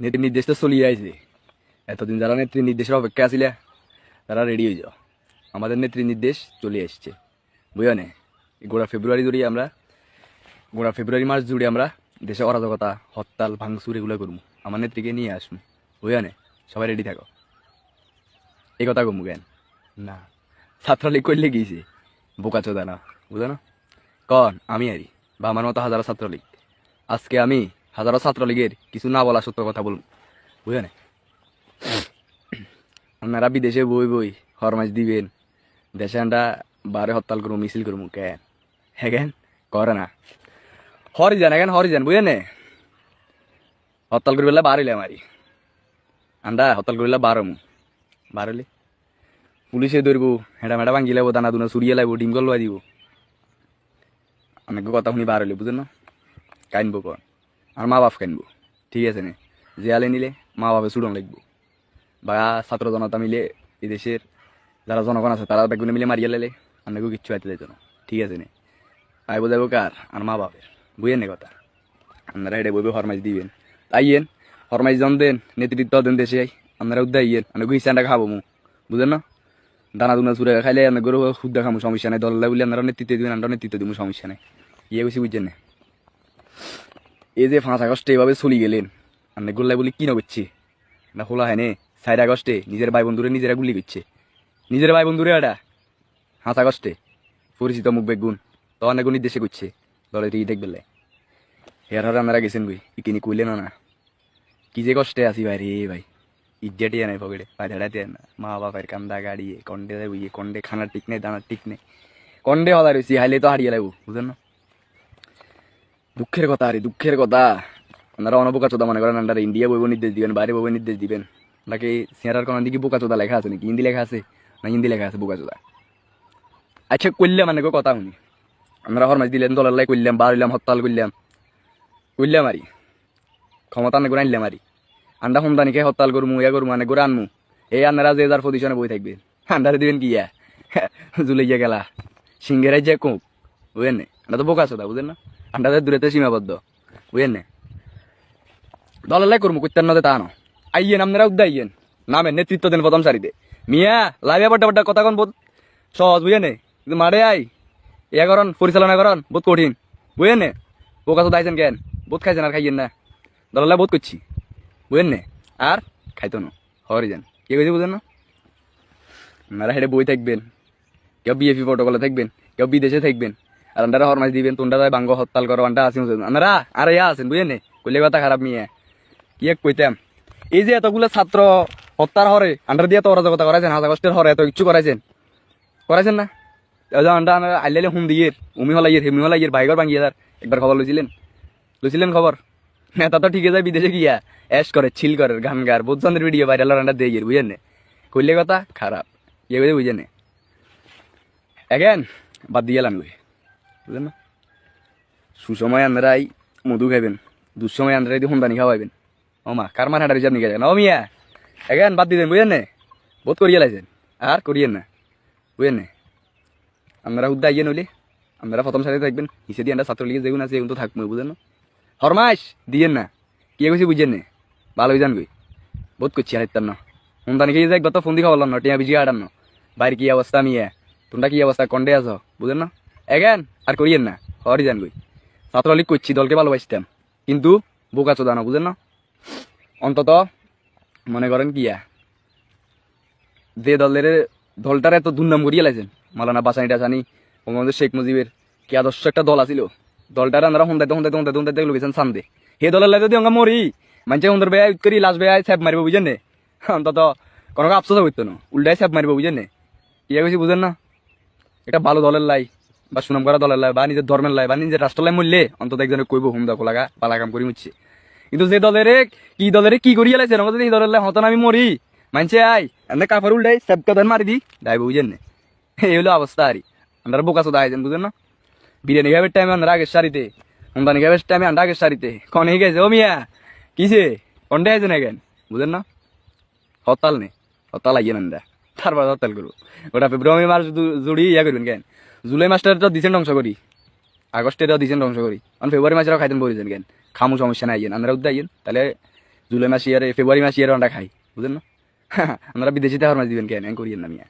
নেত্রী নির্দেশ তো চলিয়ে আইছে। এতদিন যারা নেত্রী নির্দেশের অপেক্ষা আসিলে তারা রেডি হয়ে যাও। আমাদের নেত্রী নির্দেশ চলে এসছে। বুঝো নে? গোড়া ফেব্রুয়ারি জুড়ে আমরা গোড়া ফেব্রুয়ারি মাস জুড়ে আমরা দেশে অরাজকতা হরতাল ভাঙচুর এগুলো করব। আমার নেত্রীকে নিয়ে আসব। বুঝো নে? সবাই রেডি থাকো। এই কথা কমু কেন? না। ছাত্রলীগ করলে গিয়েছে বোকা চোদা না। বুঝো না? কন আমি আরি। বা আমার মতো হাজারো ছাত্রলীগ। আজকে আমি হাজারো ছাত্রলীগের কিছু না বলা সত্য কথা বলব বুঝো না আপনারা বিদেশে বই বই হরমাস দিবেন। দেশে আমরা বারে হরতাল করব, মিছিল করব, কেন? হ্যাঁ কেন? করে না। হরি যান এখন হরি যান বুঝেন হরতাল করবে বার হইলে আমারি। আন্ডা হরতাল করলে বার হমু। বার হইলে? পুলিশে ধরবো, হেঁটা মেটা ভাঙ্গি লাগবো দানা দুনা চুরিয়ে লাগবো ডিম গল্লা দিব। অনেক কথা শুনি বার হইলে, বুঝেন না? কাইনবো কন? আর মা বাপ কাইনবো ঠিক আছে নে? জেয়ালে নিলে মা বাপে চুড়ন লাগবো বা ছাত্র জনতা মিলে এই দেশের যারা জনগণ আছে, তারা বেগুনে মিলে মারিয়ে লেলে আপনাকেও কিচ্ছু যাইতো না। ঠিক আছে নে? আই বোঝাবো কার? আর মা বাপের। বুঝেন কথা? আপনারা হেঁটে বইবে হরমাইজ দিবেন। আইয়েন হরমাইজ জন দেন, নেতৃত্ব দেন দেশে আপনারা উদ্দা আইয়েন আপনাকে হিসানটা খাব মু। বুঝেন না? দানা দুনা চুরে খাইলে আপনাকে সুদ্ধা খামু, সমস্যা নাই। দল্লা বলে আপনারা নেতৃত্ব দিবেন আমরা নেতৃত্ব দিব সমস্যা নাই। ইয়ে বেশি বুঝছেন না? এই যে পাঁচ আগস্টে এভাবে চলি গেলেন। আপনি গোল্লাই বলি, কি না করছে? না খোলা হয় নে। চার আগস্টে নিজের ভাই বন্ধুরে নিজেরা গুলি করছে। নিজের ভাই বন্ধুরে এটা পাঁচ আগস্টে। পরিচিত মুখ বেগুন তো অনেক নির্দেশে করছে। দলে তুই দেখবে হেয়ার হার আমরা গেছেন বই ইকিনি কইলেন না কি যে কষ্টে আছি ভাই রে ভাই। ইজ্জাটিয়া নাই পকেটে। পায়দাড়াতে না। মা বাপের কান্দা গাড়িয়ে, কন্ডে বুঝিয়ে কন্ডে খানা ঠিক নেই দানা ঠিক নেই। কন্ডে হলা রয়েছি হাইলে তো হারিয়ে লাগবো, বুঝলেন না? দুঃখের কথা, আরে দুঃখের কথা। আপনারা অনবোকা চোদা মনে করেন আপনারা ইন্ডিয়া বইব নির্দেশ দিবেন, বাইরে বইব নির্দেশ দিবেন। নাকি সিয়ারার কোনো দিকে বোকা চোদা লেখা আছে নাকি? হিন্দি লেখা আছে না হিন্দি লেখা আছে বোকা চোদা আচ্ছা করলাম মানে কথা শুনি। আমরা হরমাস দিলেন, দলের লাই করলাম বার হইলাম, হরতাল করলাম করলাম আরি, ক্ষমতা করে আনলাম আরি। আন্ডা সন্তানিকে হরতাল করমু, ইয়া করমু, আনে করে আনমু। এই আন্নারা যে যার পজিশনে বই থাকবে। আন্ডারে দিবেন কি ইয়া? জুলাইয়া গেলা। সিঙ্গেরাই যে কোক, বুঝেন নে? তো বোকা চোদা বুঝেন না? আন্ডাদের দূরেতে সীমাবদ্ধ। বুঝেন নে? দলের করব করতেন নদে তা ন আইয়েন আপনারা উদ্দা আইয়েন। নামের নেতৃত্ব দেন প্রথম সারিতে। মিয়া, লাইভে বড্ডা বড্ডা কথা কোন বহুত সহজ বুঝে নে? কিন্তু মারে আই। ইয়া করন, পরিচালনা করন, বহুত কঠিন। বুঝেন নে? ও কাছে দাইছেন কেন? বহুত খাইছেন আর খাইয়েন না। দলালে বহুত করছি বুঝেন নে? আর খাইতো না। হরি যান। কে কইছে বুঝেন না? আপনারা হেঁটে বই থাকবেন। কেউ বিএপি প্রোটোকলে থাকবেন। কেউ বিদেশে থাকবেন। আর আন্ডারা হরমাস দিবেন তোমরা তাই বাঙ্গ হরতাল করো আন্ডা আসিম আনারা আর ইয়া আছেন বুঝেন কইলে কথা খারাপ মিয়া। কি এক কইতাম এই যে এতগুলো ছাত্র হত্যার হরে আন্ডার দিয়ে তো অরাজকতা করাইছেন হাজার কষ্টের হরে এত ইচ্ছু করাইছেন করাইছেন না? এজন আন্ডা আইলে হুম দিয়ে উমি হলাইয়ের হেমি হলাইয়ের বাইগর ভাঙিয়ে তার একবার খবর লইছিলেন লইছিলেন খবর নেতা তো ঠিকই যায় বিদেশে গিয়া অ্যাশ করে ছিল করে গান গার বুঝছেন ভিডিও ভাইরাল আন্ডা দিয়ে বুঝেন নে কইলে কথা খারাপ ইয়ে বুঝে বুঝেন নে এগেন বাদ দিয়ে এলাম বুঝলেন না? সুসময় আন্দ্রাই মধু খাইবেন, দুঃসময় আন্দারাই দিয়ে হুন্দানি খাওয়াইবেন। ও মা, কার মার হাঁটারি আপনি গেছেন ও মিয়া, এখান বাদ দিতেন বুঝেন নে? বহুত করিয়ে লাইছেন। আর করিয়েন না, বুঝেন নে? আপনারা উদ্দা আইয়ে নইলে আপনারা প্রথম সাথে থাকবেন হিসে দিয়ে ছাত্রলীগের যেগুন আছে এগুলো তো থাকব বুঝেন না? হরমাস দিয়েন না। কি কইছি বুঝেন নে? ভালো হয়ে যান বহুত করছি আর ইত্যান্ন হুন্দানি খেয়ে যাই গত ফোন দিয়ে খাওয়ালাম না, টিয়া বিজি আটান না। বাইরে কি অবস্থা মিয়া? তোমরা কি অবস্থা, কন্ডে আছো? বুঝেন না? এগেন, আর করিয়েন না হরি যান গই ছাত্রলীগ করছি দলকে ভালোবাসতাম। কিন্তু বোকা চোদা না, বুঝেন না? অন্তত মনে করেন কিয়া যে দলের দলটার এত দুর্নাম করিয়ে লাইছেন, মালানা বাসানি টাসানি, বঙ্গবন্ধু শেখ মুজিবের, কি আদর্শ একটা দল আছিল? দলটার আমরা হুন্দাইতে হুন্দাইতে হুন্দাইতে হুন্দাইতে লোকেছেন সান্দে সেই দলের লাগে যদি অঙ্গা মরি মানুষে সুন্দর বেয়া করি, লাশ বেয়া স্যাপ মারিব, বুঝেন নে? অন্তত কোনো আফসোস হইতো না উল্টাই স্যাপ মারিব, বুঝেন নে? ইয়ে কইছি, বুঝেন না? এটা ভালো দলের লাই। বা সুনাম করা দলের লাই বা নিজের ধর্মের লাই বা নিজের রাষ্ট্র লাই মরলে অন্তত একজনে কইব হুম দেখো লাগা, পালা কাম করি মুচ্ছে। কিন্তু যে দলের কি দলের কি করিয়া লাইছে আমাকে যদি এই দলের লাই হতন আমি মরি মানছে আই, এনে কাপড় উল্টাই সব কথা মারি দি দাইব বুঝেন না। এই হলো অবস্থা আরি আমরা বোকা চোদা আইছেন বুঝেন না? বিরিয়ানি খাবার টাইমে আমরা আগের সারিতে হুন্দানি খাবার টাইমে আমরা আগের সারিতে কনে গেছে ও মিয়া কিসে কন্ডে আইছেন এখন বুঝেন না? হতাল নেই হরতাল আইয়েন আমরা তারপর হরতাল করব ওটা ফেব্রুয়ারি জু- জুড়ি ইয়া করবেন কেন জুলাই মাসটা তো দিছেন ধ্বংস করি। আগস্টে তো দিছেন ধ্বংস করি। কারণ ফেব্রুয়ারি মাসেও খাইতেন বলেছেন কেন? খামু সমস্যা নাই আমরা উদ্দা আইন তাহলে জুলাই মাস ইয়ারে ফেব্রুয়ারি মাস ইয়ারে আমরা খাই। বুঝলেন না? আমরা বিদেশিতে মাছ দিবেন কেন? করিয়েন না মিয়া